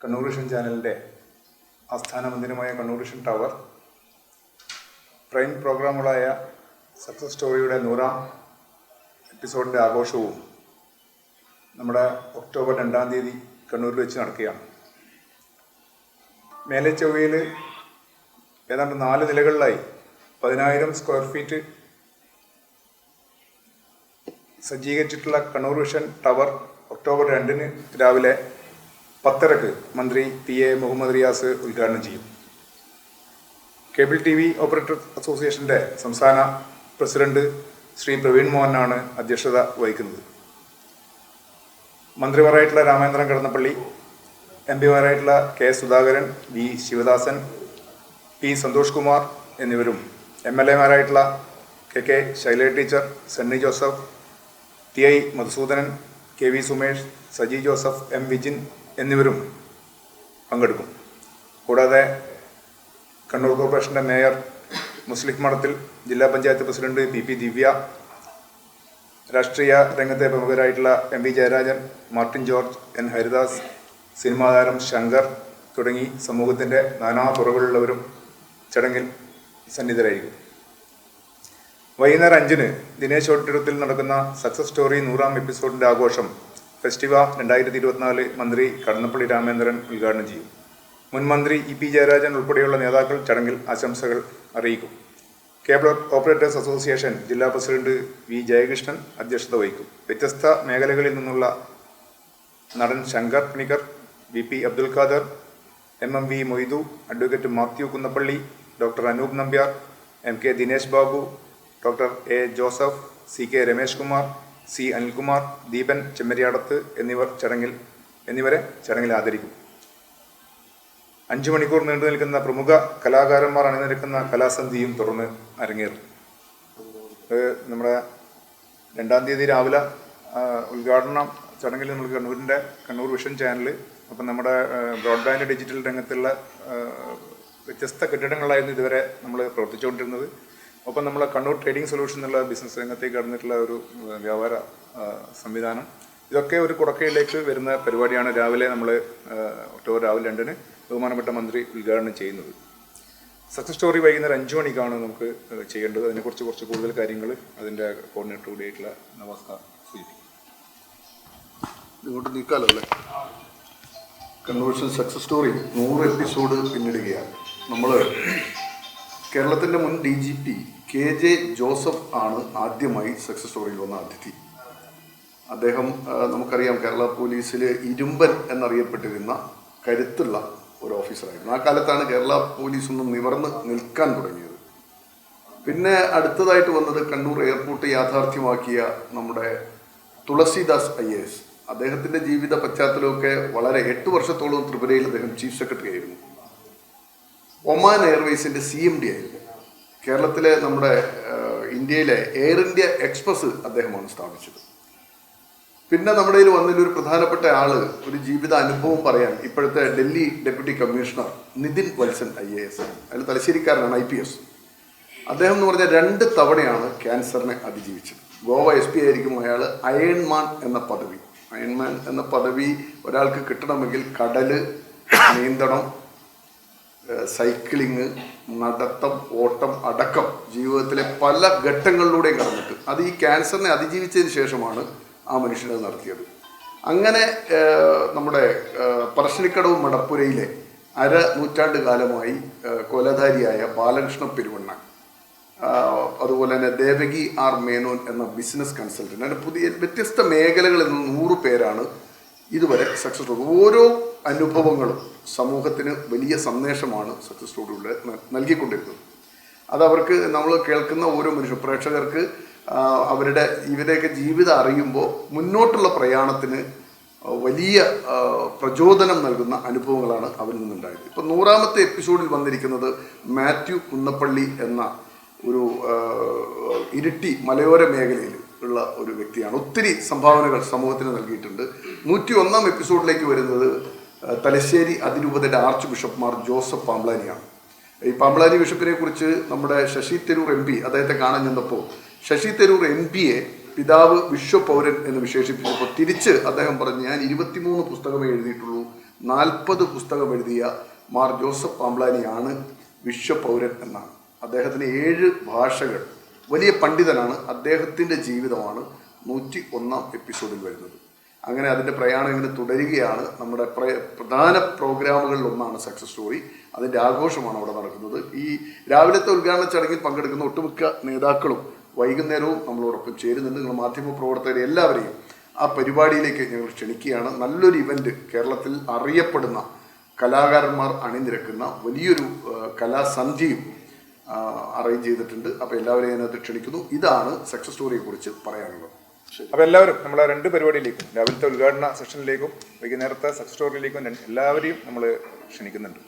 Kannur vision ചാനലിന്റെ ആസ്ഥാന മന്ദിരമായ കണ്ണൂർ വിഷൻ ടവർ. പ്രൈം പ്രോഗ്രാമുകളായ സക്സസ് സ്റ്റോറിയുടെ നൂറാം എപ്പിസോഡിന്റെ ആഘോഷവും നമ്മുടെ ഒക്ടോബർ രണ്ടാം തീയതി കണ്ണൂരിൽ വെച്ച് നടക്കുകയാണ്. മേലെ ചൊവ്വയിൽ ഏതാണ്ട് നാല് നിലകളിലായി പതിനായിരം സ്ക്വയർ ഫീറ്റ് സജ്ജീകരിച്ചിട്ടുള്ള കണ്ണൂർ വിഷൻ ടവർ ഒക്ടോബർ രണ്ടിന് രാവിലെ പത്തരക്ക് മന്ത്രി പി എ മുഹമ്മദ് റിയാസ് ഉദ്ഘാടനം ചെയ്യും. കേബിൾ ടി വി ഓപ്പറേറ്റർ അസോസിയേഷന്റെ സംസ്ഥാന പ്രസിഡന്റ് ശ്രീ പ്രവീൺ മോഹനാണ് അധ്യക്ഷത വഹിക്കുന്നത്. മന്ത്രിമാരായിട്ടുള്ള Ramendran Kadannappally M പിമാരായിട്ടുള്ള K Sudhakaran V Sivadasan P Santhosh Kumar എന്നിവരും M L എമാരായിട്ടുള്ള K K Shaila teacher Sunny Joseph T I Madhusoodanan K V Sumesh Saji Joseph M Vijin എന്നിവരും പങ്കെടുക്കും. കൂടാതെ കണ്ണൂർ കോർപ്പറേഷന്റെ മേയർ മുസ്ലിം മഠത്തിൽ ജില്ലാ panchayat president P P Divya രാഷ്ട്രീയ രംഗത്തെ പ്രമുഖരായിട്ടുള്ള M V Jayarajan Martin George N Haridas cinema താരം ശങ്കർ തുടങ്ങി സമൂഹത്തിന്റെ നാനാ തുറകളിലുള്ളവരും ചടങ്ങിൽ സന്നിധരായിരിക്കും. വൈകുന്നേരം അഞ്ചിന് ദിനേശ് ഓഡിറ്റോറിയത്തിൽ നടക്കുന്ന സക്സസ് സ്റ്റോറി നൂറാം എപ്പിസോഡിന്റെ ആഘോഷം ഫെസ്റ്റിവ രണ്ടായിരത്തി ഇരുപത്തിനാല് മന്ത്രി കടന്നപ്പള്ളി രാമേന്ദ്രൻ ഉദ്ഘാടനം ചെയ്യും. മുൻ മന്ത്രി ഇ പി ജയരാജൻ ഉൾപ്പെടെയുള്ള നേതാക്കൾ ചടങ്ങിൽ ആശംസകൾ അറിയിക്കും. കേബിൾ ഓപ്പറേറ്റേഴ്സ് അസോസിയേഷൻ ജില്ലാ പ്രസിഡന്റ് വി ജയകൃഷ്ണൻ അധ്യക്ഷത വഹിക്കും. വ്യത്യസ്ത മേഖലകളിൽ നിന്നുള്ള നടൻ Shankar Panicker V P Abdul Khader M M V Moidu advocate Mathew Kunnappally doctor Anoop Nambiar M K Dinesh Babu doctor A Joseph C K Ramesh Kumar C Anilkumar Deepan Chemmariyadath എന്നിവർ ചടങ്ങിൽ എന്നിവരെ ചടങ്ങിൽ ആദരിക്കും. അഞ്ചു മണിക്കൂർ നീണ്ടു നിൽക്കുന്ന പ്രമുഖ കലാകാരന്മാർ അണിനിരക്കുന്ന കലാസന്ധിയും തുടർന്ന് അരങ്ങേറും. നമ്മുടെ രണ്ടാം തീയതി രാവിലെ ഉദ്ഘാടനം ചടങ്ങിൽ നമ്മൾ കണ്ണൂരിന്റെ കണ്ണൂർ വിഷൻ ചാനൽ അപ്പം നമ്മുടെ ബ്രോഡ്ബാൻഡ് ഡിജിറ്റൽ രംഗത്തുള്ള വ്യത്യസ്ത കെട്ടിടങ്ങളായിരുന്നു ഇതുവരെ നമ്മൾ പ്രവർത്തിച്ചുകൊണ്ടിരുന്നത്. ഒപ്പം നമ്മൾ കണ്ണൂർ ട്രേഡിംഗ് സൊല്യൂഷൻ എന്നുള്ള ബിസിനസ് രംഗത്തേക്ക് കടന്നിട്ടുള്ള ഒരു വ്യാപാര സംവിധാനം. ഇതൊക്കെ ഒരു കുടക്കയിലേക്ക് വരുന്ന പരിപാടിയാണ് രാവിലെ നമ്മൾ ഒക്ടോബർ രാവിലെ രണ്ടിന് ബഹുമാനപ്പെട്ട മന്ത്രി ഉദ്ഘാടനം ചെയ്യുന്നത്. സക്സസ് സ്റ്റോറി വൈകുന്നേരം അഞ്ചു മണിക്കാണ് നമുക്ക് ചെയ്യേണ്ടത്. അതിനെക്കുറിച്ച് കുറച്ച് കൂടുതൽ കാര്യങ്ങൾ അതിന്റെ കോർഡിനേറ്റർ കൂടിയായിട്ടുള്ള നവാസ്ക സൂചിപ്പിക്കും. ഇങ്ങോട്ട് നീക്കാലോ അല്ലേ? കൺവേർഷൻ സക്സസ് സ്റ്റോറി നൂറ് എപ്പിസോഡ് പിന്നിടുകയാണ്. നമ്മൾ കേരളത്തിന്റെ മുൻ D G P K J Joseph ആണ് ആദ്യമായി സക്സസ് സ്റ്റോറിയിൽ വന്ന അതിഥി. അദ്ദേഹം നമുക്കറിയാം കേരള പോലീസിൽ ഇരുമ്പൻ എന്നറിയപ്പെട്ടിരുന്ന കരുത്തുള്ള ഒരു ഓഫീസറായിരുന്നു. ആ കാലത്താണ് കേരള പോലീസ് ഒന്ന് നിവർന്ന് നിൽക്കാൻ തുടങ്ങിയത്. പിന്നെ അടുത്തതായിട്ട് വന്നത് കണ്ണൂർ എയർപോർട്ട് യാഥാർത്ഥ്യമാക്കിയ നമ്മുടെ തുളസിദാസ് ഐ എ എസ്. അദ്ദേഹത്തിന്റെ ജീവിത പശ്ചാത്തലമൊക്കെ വളരെ എട്ട് വർഷത്തോളം ത്രിപുരയിൽ അദ്ദേഹം ചീഫ് സെക്രട്ടറി ആയിരുന്നു. ഒമാൻ എയർവേസിന്റെ സി എം ഡി ആയിരുന്നു. കേരളത്തിലെ നമ്മുടെ ഇന്ത്യയിലെ എയർ ഇന്ത്യ എക്സ്പ്രസ് അദ്ദേഹമാണ് സ്ഥാപിച്ചത്. പിന്നെ നമ്മുടെ കയ്യിൽ വന്നതിൽ ഒരു പ്രധാനപ്പെട്ട ആൾ ഒരു ജീവിത അനുഭവം പറയാൻ ഇപ്പോഴത്തെ Delhi deputy commissioner Nitin Valsan I A S. അതിൽ തലശ്ശേരിക്കാരനാണ് ഐ പി എസ്. അദ്ദേഹം എന്ന് പറഞ്ഞാൽ രണ്ട് തവണയാണ് ക്യാൻസറിനെ അതിജീവിച്ചത്. ഗോവ എസ് പി ആയിരിക്കും അയാൾ അയൺമാൻ എന്ന പദവി. അയൺമാൻ എന്ന പദവി ഒരാൾക്ക് കിട്ടണമെങ്കിൽ കടൽ നീന്തണം സൈക്ലിങ് നടത്തം ഓട്ടം അടക്കം ജീവിതത്തിലെ പല ഘട്ടങ്ങളിലൂടെയും കടന്നിട്ട്. അത് ഈ ക്യാൻസറിനെ അതിജീവിച്ചതിന് ശേഷമാണ് ആ മനുഷ്യനത് നടത്തിയത്. അങ്ങനെ നമ്മുടെ പറശ്ശിനിക്കടവ് മടപ്പുരയിലെ അര നൂറ്റാണ്ട് കാലമായി കൊലധാരിയായ ബാലകൃഷ്ണ പെരുവണ്ണ അതുപോലെ തന്നെ ദേവകി ആർ മേനോൻ എന്ന ബിസിനസ് കൺസൾട്ടന്റ്. അതിന്റെ പുതിയ വ്യത്യസ്ത മേഖലകളിൽ നിന്ന് നൂറ് പേരാണ് ഇതുവരെ സക്സസ് സ്റ്റോറി ഓരോ അനുഭവങ്ങളും സമൂഹത്തിന് വലിയ സന്ദേശമാണ് സക്സസ് സ്റ്റോറിയുടെ നൽകിക്കൊണ്ടിരുന്നത്. അത് അവർക്ക് നമ്മൾ കേൾക്കുന്ന ഓരോ മനുഷ്യ പ്രേക്ഷകർക്ക് അവരുടെ ഇവരെയൊക്കെ ജീവിതം അറിയുമ്പോൾ മുന്നോട്ടുള്ള പ്രയാണത്തിന് വലിയ പ്രചോദനം നൽകുന്ന അനുഭവങ്ങളാണ് അവരിൽ നിന്നുണ്ടായത്. ഇപ്പം നൂറാമത്തെ എപ്പിസോഡിൽ വന്നിരിക്കുന്നത് മാത്യു കുന്നപ്പള്ളി എന്ന ഒരു ഇരിട്ടി മലയോര മേഖലയിൽ ഉള്ള ഒരു വ്യക്തിയാണ്. ഒത്തിരി സംഭാവനകൾ സമൂഹത്തിന് നൽകിയിട്ടുണ്ട്. നൂറ്റി ഒന്നാം എപ്പിസോഡിലേക്ക് വരുന്നത് തലശ്ശേരി അതിരൂപതയുടെ ആർച്ച് ബിഷപ്പ്മാർ ജോസഫ് പാംബ്ലാനിയാണ് ഈ പാംബ്ലാനി ബിഷപ്പിനെ കുറിച്ച് നമ്മുടെ ശശി തരൂർ എം പി അദ്ദേഹത്തെ കാണാൻ ചെന്നപ്പോൾ ശശി തരൂർ എം പിയെ പിതാവ് വിശ്വപൗരൻ എന്ന് വിശേഷിപ്പിച്ചപ്പോൾ തിരിച്ച് അദ്ദേഹം പറഞ്ഞു ഞാൻ ഇരുപത്തിമൂന്ന് പുസ്തകമേ എഴുതിയിട്ടുള്ളൂ. നാൽപ്പത് പുസ്തകം എഴുതിയ മാർ ജോസഫ് പാംബ്ലാനിയാണ് വിശ്വപൗരൻ എന്നാണ്. അദ്ദേഹത്തിന് ഏഴ് ഭാഷകൾ വലിയ പണ്ഡിതനാണ്. അദ്ദേഹത്തിന്റെ ജീവിതമാണ് നൂറ്റി ഒന്നാം എപ്പിസോഡിൽ വരുന്നത്. അങ്ങനെ അതിന്റെ പ്രയാണം ഇങ്ങനെ തുടരുകയാണ്. നമ്മുടെ പ്ര- പ്രധാന പ്രോഗ്രാമുകളിൽ ഒന്നാണ് സക്സസ് സ്റ്റോറി. അതിന്റെ ആഘോഷമാണ് അവിടെ നടക്കുന്നത്. ഈ രാവിലത്തെ ഉദ്ഘാടന ചടങ്ങിൽ പങ്കെടുക്കുന്ന ഒട്ടുമിക്ക നേതാക്കളും വൈകുന്നേരവും നമ്മളോടൊപ്പം ചേരുന്നുണ്ട്. നിങ്ങൾ മാധ്യമ പ്രവർത്തകരെ എല്ലാവരെയും ആ പരിപാടിയിലേക്ക് ഞങ്ങൾ ക്ഷണിക്കുകയാണ്. നല്ലൊരു ഇവന്റ് കേരളത്തിൽ അറിയപ്പെടുന്ന കലാകാരന്മാർ അണിനിരക്കുന്ന വലിയൊരു കലാസന്ധിയും അറേഞ്ച് ചെയ്തിട്ടുണ്ട്. അപ്പോൾ എല്ലാവരെയും അതിനകത്ത് ക്ഷണിക്കുന്നു. ഇതാണ് സക്സസ് സ്റ്റോറിയെ കുറിച്ച് പറയാനുള്ളത്. അപ്പൊ അപ്പോൾ എല്ലാവരും നമ്മളെ രണ്ട് പരിപാടിയിലേക്കും രാവിലത്തെ ഉദ്ഘാടന സെഷനിലേക്കും വൈകുന്നേരത്തെ സക്സസ് സ്റ്റോറിയിലേക്കും എല്ലാവരെയും നമ്മൾ ക്ഷണിക്കുന്നുണ്ട്.